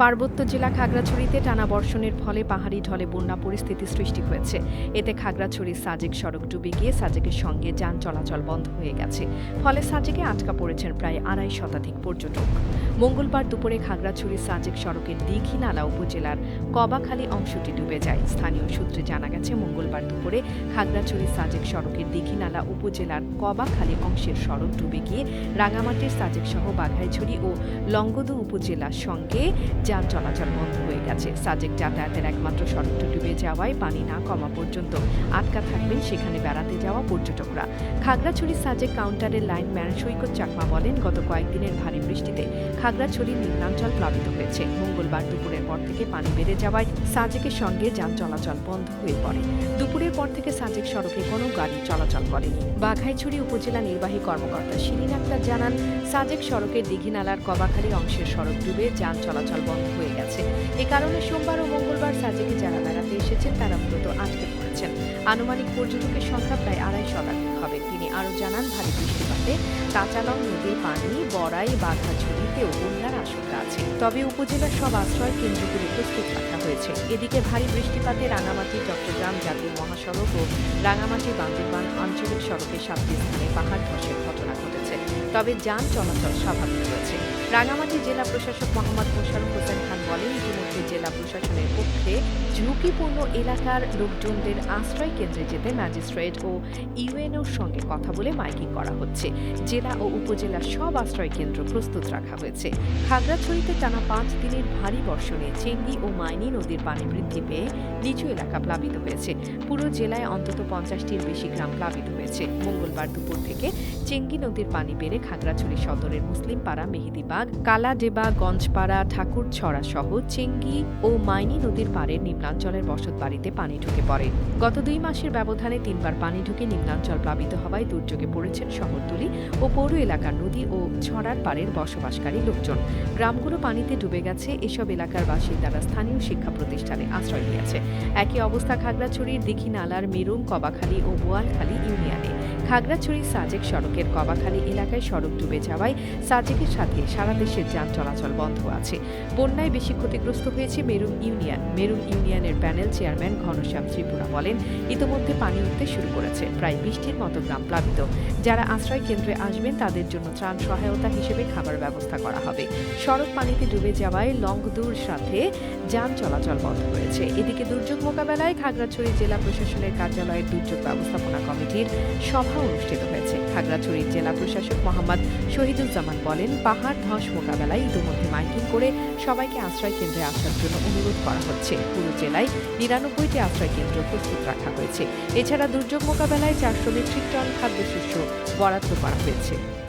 পার্বত্য জেলা খাগড়াছড়িতে টানা বর্ষণের ফলে পাহাড়ি ঢলে বন্যা পরিস্থিতি সৃষ্টি হয়েছে। এতে খাগড়াছড়ি সাজেক সড়ক ডুবে গিয়ে সাজেকের সঙ্গে যান চলাচল বন্ধ হয়ে গেছে। ফলে সাজেকে আটকা পড়েছেন প্রায় আড়াই শতাধিক পর্যটক। মঙ্গলবার দুপুরে খাগড়াছড়ি সাজেক সড়কের দীঘিনালা উপজেলার কবাখালী অংশটি ডুবে যায়। স্থানীয় সূত্রে জানা গেছে, মঙ্গলবার দুপুরে খাগড়াছড়ি সাজেক সড়কের দীঘিনালা উপজেলার কবাখালী অংশের সড়ক ডুবে গিয়ে রাঙামাটির সাজেক সহ বাঘাইছড়ি ও লঙ্গদু উপজেলার সঙ্গে যান চলাচল বন্ধ হয়ে গেছে। সাজেক যাতায়াতের একমাত্র সড়কটি ডুবে যাওয়ায় পানি না কমা পর্যন্ত আটকা থাকবেন সেখানে বেড়াতে যাওয়া পর্যটকরা। খাগড়াছড়ি সাজেক কাউন্টারের লাইনম্যান সৈকত চাকমা বলেন, গত কয়েকদিনের ভারী বৃষ্টিতে খাগড়াছড়ির নিম্নাঞ্চল প্লাবিত হয়েছে। মঙ্গলবার দুপুরের পর থেকে পানি বেড়ে যাওয়ায় সাজেকের সঙ্গে যান চলাচল বন্ধ হয়ে পড়ে। দুপুরের পর থেকে সাজেক সড়কে কোনো গাড়ি চলাচল করেনি। বাঘাইছড়ি উপজেলা নির্বাহী কর্মকর্তা শিরিন আক্তার জানান, সাজেক সড়কের দিঘিনালার কবাখালী অংশের সড়ক ডুবে যান চলাচল বন্ধ হয়ে গেছে। এ কারণে সোমবার ও মঙ্গলবার সাজেকে যারা বেড়াতে এসেছেন, তারা মূলত আটকে পড়েছেন। আনুমানিক পর্যটকের সংখ্যা প্রায় আড়াই শতাধিক হবে। তিনি আরও জানান, ভারী বৃষ্টিপাতে কাঁচালং নদীর পানি, বড়াই বাঘাঝুড়িতেও বন্যার আশঙ্কা আছে। তবে উপজেলার সব আশ্রয় কেন্দ্রগুলি প্রস্তুত রাখা হয়েছে। এদিকে ভারী বৃষ্টিপাতে রাঙামাটি, চট্টগ্রাম জাতীয় মহাসড়ক ও রাঙামাটি বান্দরবান আঞ্চলিক সড়কের সাতটি স্থানে পাহাড় ধসের ঘটনা ঘটেছে। তবে যান চলাচল স্বাভাবিক রয়েছে। রাঙামাটি জেলা প্রশাসক মোহাম্মদ মোশারফ হোসেন বলেন, ইতিমধ্যে জেলা প্রশাসনের পক্ষে ঝুঁকিপূর্ণ এলাকার লোকজনদের আশ্রয় কেন্দ্রে যেতে ম্যাজিস্ট্রেট ও ইউএনওর সঙ্গে কথা বলে মাইকিং করা হচ্ছে। জেলা ও উপজেলার সব আশ্রয় কেন্দ্র প্রস্তুত রাখা হয়েছে। খাগড়াছড়িতে টানা পাঁচ দিনের ভারী বর্ষণে চেঙ্গি ও মাইনি নদীর পানি বৃদ্ধি পেয়ে নিচু এলাকা প্লাবিত হয়েছে। পুরো জেলায় অন্তত পঞ্চাশটির বেশি গ্রাম প্লাবিত হয়েছে। মঙ্গলবার দুপুর থেকে চেঙ্গি নদীর পানি বেড়ে খাগড়াছড়ি সদরের মুসলিম পাড়া মেহেদিবাগ, কালাডেবা, গঞ্জপাড়া, ঠাকুরছড়া সহ চেঙ্গি ও মাইনি নদীর পাড়ের নিম্নাঞ্চলের বসত বাড়িতে পানি ঢুকে পড়ে। গত দুই মাসের ব্যবধানে তিনবার পানি ঢুকে নিম্নাঞ্চল প্লাবিত হওয়ায় দুর্যোগে পড়েছেন শহরতলি ও পৌর এলাকার নদী ও ছড়ার পাড়ের বসবাসকারী লোকজন। গ্রামগুলো পানিতে ডুবে গেছে, এসব এলাকার বাসিন্দারা স্থানীয় শিক্ষা প্রতিষ্ঠানে আশ্রয় নিয়েছে। একই অবস্থা খাগড়াছড়ির দীঘিনালার মেরুম, কবাখালী ও বোয়ালখালী ইউনিয়নে। খাগড়াছড়ি সাজেক সড়কের কবাখালী এলাকায় সড়ক ডুবে যাওয়ায় সাজেকের সাথে সারা দেশের যান চলাচল বন্ধ আছে। বন্যায় বেশি ক্ষতিগ্রস্ত হয়েছে মেরুম ইউনিয়ন। মেরুম ইউনিয়নের প্যানেল চেয়ারম্যান ঘনশ্যাম ত্রিপুরা বলেন, ইতোমধ্যে পানি উঠতে শুরু করেছে, প্রায় বৃষ্টির মতো গ্রাম প্লাবিত। যারা আশ্রয় কেন্দ্রে আসবেন, তাদের জন্য ত্রাণ সহায়তা হিসেবে খাবার ব্যবস্থা করা হবে। সড়ক পানিতে ডুবে যাওয়ায় লংদুর সাথে যান চলাচল বন্ধ হয়েছে এদিকে দুর্যোগ মোকাবেলায় খাগড়াছড়ি জেলা প্রশাসনের কার্যালয়ের দুর্যোগ ব্যবস্থাপনা কমিটির সভা অনুষ্ঠিত হয়েছে। খাগড়াছড়ির জেলা প্রশাসক মোহাম্মদ শহীদুজ্জামান বলেন, পাহাড় ধস মোকাবেলায় ইতিমধ্যে মাইকিং করে সবাইকে আশ্রয় কেন্দ্রে আসার জন্য অনুরোধ করা হচ্ছে। পুরো জেলায় নিরানব্বইটি আশ্রয় কেন্দ্র প্রস্তুত রাখা হয়েছে। এছাড়া দুর্যোগ মোকাবেলায় চারশো মেট্রিক টন খাদ্যশস্য বরাদ্দ করা হয়েছে।